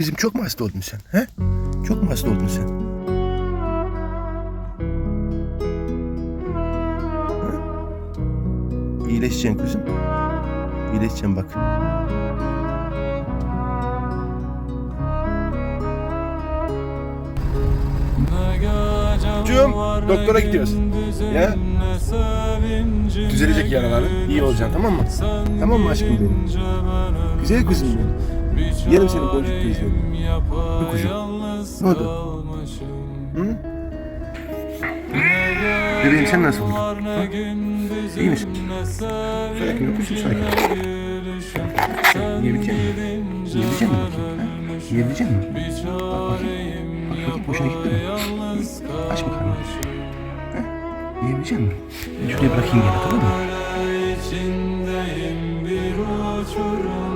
Bizim çok mu hasta oldun sen? He? Çok mu hasta oldun sen? Ha? İyileşeceksin kızım. İyileşeceksin bak. Cum, doktora gidiyoruz. Ya? Düzelecek yaraların. İyi olacaksın tamam mı? Tamam mı aşkım benim? Güzel kızım benim. Yerim seni boncuk teyzem. Bu kuzum. Ne oldu? Hı? Bebeğim sen nasıl oldun? Ha? İyi misin? Sakin ol kuzum sakin ol. Yiyebilecek misin? Yiyebilecek misin bakayım? Ha? Yiyebilecek misin? Bak bakayım. Bak bakayım hoşuna gitti mi? Hı? Aç bakalım. Ha? Yiyebilecek misin? Şuraya bırakayım gene tamam mı? İçindeyim bir uçurum